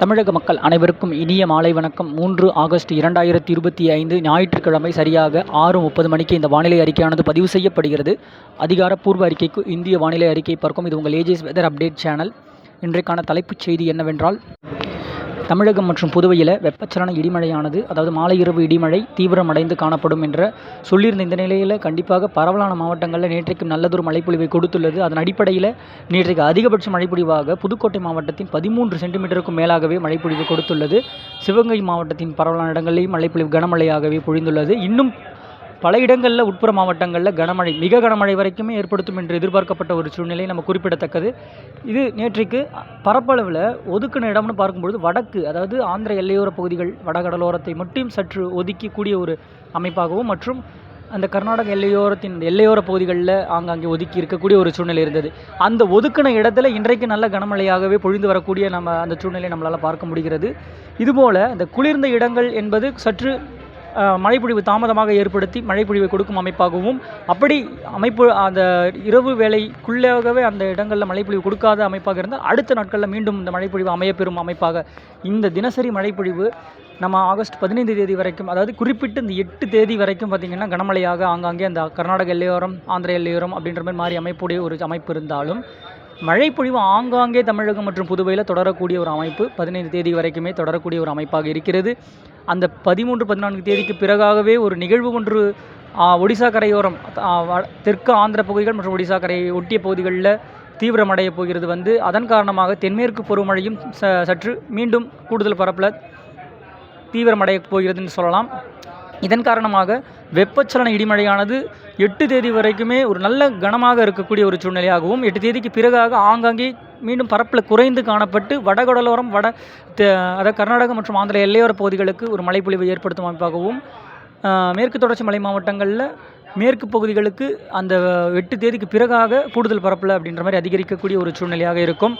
தமிழக மக்கள் அனைவருக்கும் இனிய மாலை வணக்கம். மூன்று ஆகஸ்ட் இரண்டாயிரத்தி இருபத்தி ஐந்து ஞாயிற்றுக்கிழமை சரியாக ஆறு முப்பது மணிக்கு இந்த வானிலை அறிக்கையானது பதிவு செய்யப்படுகிறது. அதிகாரப்பூர்வ அறிக்கைக்கு இந்திய வானிலை அறிக்கை பார்க்கும் இது உங்கள் ஏஜிஎஸ் வெதர் அப்டேட் சேனல் இன்றைக்கான தலைப்புச் செய்தி என்னவென்றால் தமிழகம் மற்றும் புதுவையில் வெப்பச்சலன இடிமழையானது அதாவது மாலை இரவு இடிமழை தீவிரமடைந்து காணப்படும் என்ற சொல்லியிருந்த இந்த நிலையில் கண்டிப்பாக பரவலான மாவட்டங்களில் நேற்றைக்கு நல்லதொரு மழைப்பொழிவை கொடுத்துள்ளது. அதன் அடிப்படையில் நேற்றைக்கு அதிகபட்ச மழைப்பொழிவாக புதுக்கோட்டை மாவட்டத்தின் பதிமூன்று சென்டிமீட்டருக்கும் மேலாகவே மழைப்பொழிவு கொடுத்துள்ளது. சிவகங்கை மாவட்டத்தின் பரவலான இடங்களிலேயும் மழைப்பொழிவு கனமழையாகவே பொழிந்துள்ளது. இன்னும் பல இடங்களில் உட்புற மாவட்டங்களில் கனமழை மிக கனமழை வரைக்குமே ஏற்படுத்தும் என்று எதிர்பார்க்கப்பட்ட ஒரு சூழ்நிலை நம்ம குறிப்பிடத்தக்கது. இது நேற்றைக்கு பரப்பளவில் ஒதுக்கின இடம்னு பார்க்கும்பொழுது வடக்கு அதாவது ஆந்திர எல்லையோர பகுதிகள் வடகடலோரத்தை மட்டும் சற்று ஒதுக்கக்கூடிய ஒரு அமைப்பாகவும் மற்றும் அந்த கர்நாடக எல்லையோரத்தின் எல்லையோர பகுதிகளில் ஆங்காங்கே ஒதுக்கி இருக்கக்கூடிய ஒரு சூழ்நிலை இருந்தது. அந்த ஒதுக்கின இடத்துல இன்றைக்கு நல்ல கனமழையாகவே பொழிந்து வரக்கூடிய நம்ம அந்த சூழ்நிலையை நம்மளால் பார்க்க முடிகிறது. இதுபோல் அந்த குளிர்ந்த இடங்கள் என்பது சற்று மழைப்பொழிவு தாமதமாக ஏற்படுத்தி மழைப்பொழிவை கொடுக்கும் அமைப்பாகவும் அப்படி அமைப்பு அந்த இரவு வேலைக்குள்ளாகவே அந்த இடங்களில் மழைப்பொழிவு கொடுக்காத அமைப்பாக இருந்தால் அடுத்த நாட்களில் மீண்டும் இந்த மழைப்பொழிவு அமையப்பெறும் அமைப்பாக. இந்த தினசரி மழைப்பொழிவு நம்ம ஆகஸ்ட் பதினைந்து தேதி வரைக்கும் அதாவது குறிப்பிட்டு இந்த எட்டு தேதி வரைக்கும் பார்த்திங்கன்னா கனமழையாக ஆங்காங்கே அந்த கர்நாடக எல்லையோரம் ஆந்திர எல்லையோரம் அப்படின்ற மாதிரி மாறி அமைப்புடைய ஒரு அமைப்பு இருந்தாலும் மழைப்பொழிவு ஆங்காங்கே தமிழகம் மற்றும் புதுவையில் தொடரக்கூடிய ஒரு அமைப்பு பதினைந்து தேதி வரைக்குமே தொடரக்கூடிய ஒரு அமைப்பாக இருக்கிறது. அந்த பதிமூன்று பதினான்கு தேதிக்கு பிறகாகவே ஒரு நிகழ்வு ஒன்று ஒடிசா கரையோரம் தெற்கு ஆந்திர பகுதிகள் மற்றும் ஒடிசா கரையை ஒட்டிய பகுதிகளில் தீவிரமடைய போகிறது வந்து. அதன் காரணமாக தென்மேற்கு பருவமழையும் ச சற்று மீண்டும் கூடுதல் பரப்பில் தீவிரமடைய போகிறதுன்னு சொல்லலாம். இதன் காரணமாக வெப்பச்சலன இடிமழையானது எட்டு தேதி வரைக்குமே ஒரு நல்ல கனமாக இருக்கக்கூடிய ஒரு சூழ்நிலையாகவும் எட்டு தேதிக்கு பிறகாக ஆங்காங்கே மீண்டும் பரப்பில் குறைந்து காணப்பட்டு வடகடலோரம் வட அதாவது கர்நாடகம் மற்றும் ஆந்திர எல்லையோர பகுதிகளுக்கு ஒரு மழைப்பொழிவை ஏற்படுத்தும் அமைப்பாகவும் மேற்கு தொடர்ச்சி மலை மாவட்டங்களில் மேற்கு பகுதிகளுக்கு அந்த எட்டு தேதிக்கு பிறகாக கூடுதல் பரப்பில் அப்படின்ற மாதிரி அதிகரிக்கக்கூடிய ஒரு சூழ்நிலையாக இருக்கும்.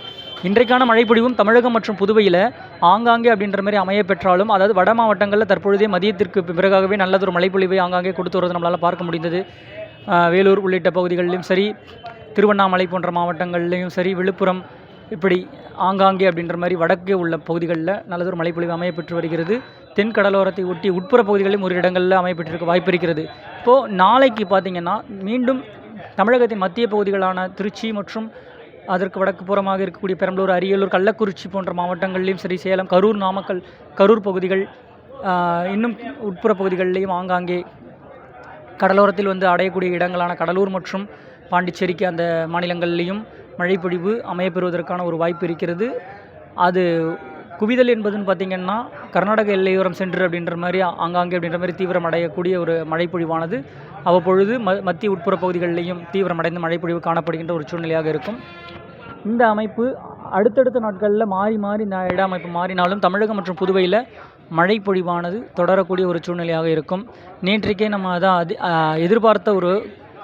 இன்றைக்கான மழைப்பொழிவும் தமிழகம் மற்றும் புதுவையில் ஆங்காங்கே அப்படின்ற மாதிரி அமைய பெற்றாலும் அதாவது வட மாவட்டங்களில் தற்பொழுதே மதியத்திற்கு பிறகாகவே நல்லதொரு மழைப்பொழிவை ஆங்காங்கே கொடுத்து வருவது நம்மளால் பார்க்க முடிந்தது. வேலூர் உள்ளிட்ட பகுதிகளிலும் சரி திருவண்ணாமலை போன்ற மாவட்டங்கள்லேயும் சரி விழுப்புரம் இப்படி ஆங்காங்கே அப்படின்ற மாதிரி வடக்கே உள்ள பகுதிகளில் நல்லதொரு மழைப்பொழிவு அமையப்பெற்று வருகிறது. தென் கடலோரத்தை ஒட்டி உட்புற பகுதிகளிலும் ஒரு இடங்களில் அமையப்பட்டிருக்க வாய்ப்பு இருக்கிறது. இப்போது நாளைக்கு பார்த்திங்கன்னா மீண்டும் தமிழகத்தின் மத்திய பகுதிகளான திருச்சி மற்றும் அதற்கு வடக்கு புறமாக இருக்கக்கூடிய பெரம்பலூர் அரியலூர் கள்ளக்குறிச்சி போன்ற மாவட்டங்களிலும் சரி சேலம் கரூர் நாமக்கல் கரூர் பகுதிகள் இன்னும் உட்புற பகுதிகளிலையும் ஆங்காங்கே கடலோரத்தில் வந்து அடையக்கூடிய இடங்களான கடலூர் மற்றும் பாண்டிச்சேரிக்கு அந்த மாநிலங்களிலையும் மழைப்பொழிவு அமையப்பெறுவதற்கான ஒரு வாய்ப்பு இருக்கிறது. அது குவிதல் என்பதுன்னு பார்த்திங்கன்னா கர்நாடக எல்லையோரம் சென்று அப்படின்ற மாதிரி ஆங்காங்கே அப்படின்ற மாதிரி தீவிரம் அடையக்கூடிய ஒரு மழைப்பொழிவானது. அவ்வப்பொழுது ம மத்திய உட்புற பகுதிகளிலையும் தீவிரமடைந்த மழைப்பொழிவு காணப்படுகின்ற ஒரு சூழ்நிலையாக இருக்கும். இந்த அமைப்பு அடுத்தடுத்த நாட்களில் மாறி மாறி இந்த இட அமைப்பு மாறினாலும் தமிழகம் மற்றும் புதுவையில் மழைப்பொழிவானது தொடரக்கூடிய ஒரு சூழ்நிலையாக இருக்கும். நேற்றைக்கே நம்ம அதான் அது எதிர்பார்த்த ஒரு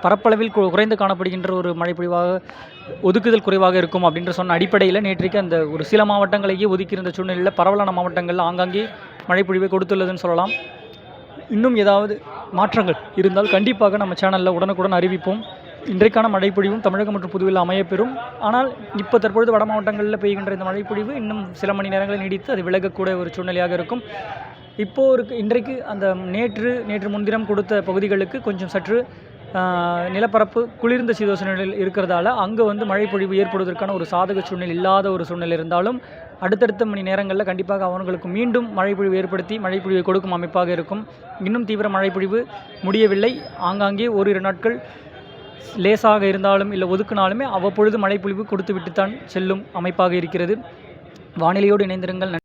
பரப்பளவில் குறைந்து காணப்படுகின்ற ஒரு மழைப்பொழிவாக ஒதுக்குதல் குறைவாக இருக்கும் அப்படின்ற சொன்ன அடிப்படையில் நேற்றைக்கு அந்த ஒரு சில மாவட்டங்களையே ஒதுக்கியிருந்த சூழ்நிலையில் பரவலான மாவட்டங்களில் ஆங்காங்கே மழைப்பொழிவை கொடுத்துள்ளதுன்னு சொல்லலாம். இன்னும் ஏதாவது மாற்றங்கள் இருந்தால் கண்டிப்பாக நம்ம சேனலில் உடனுக்குடன் அறிவிப்போம். இன்றைக்கான மழைப்பொழிவும் தமிழகம் மற்றும் புதுவையில் அமையப்பெறும். ஆனால் இப்போ தற்பொழுது வட மாவட்டங்களில் பெய்கின்ற இந்த மழைப்பொழிவு இன்னும் சில மணி நேரங்களில் நீடித்து அது விலகக்கூடிய ஒரு சூழ்நிலையாக இருக்கும். இப்போது இருக்கு இன்றைக்கு அந்த நேற்று நேற்று முன்தினம் கொடுத்த பகுதிகளுக்கு கொஞ்சம் சற்று நிலப்பரப்பு குளிர்ந்த சீதோஷ நிலையில் இருக்கிறதால அங்கே வந்து மழைப்பொழிவு ஏற்படுவதற்கான ஒரு சாதக சூழ்நிலை இல்லாத ஒரு சூழ்நிலை இருந்தாலும் அடுத்தடுத்த மணி நேரங்களில் கண்டிப்பாக அவர்களுக்கு மீண்டும் மழைப்பொழிவு ஏற்படுத்தி மழைப்பொழிவை கொடுக்கும் அமைப்பாக இருக்கும். இன்னும் தீவிர மழைப்பொழிவு முடியவில்லை. ஆங்காங்கே ஒரு இரு நாட்கள் லேசாக இருந்தாலும் இல்லை ஒதுக்கினாலுமே அவ்வப்பொழுது மழைப்பொழிவு கொடுத்து விட்டுத்தான் செல்லும் அமைப்பாக இருக்கிறது. வானிலையோடு இணைந்திருங்கள்.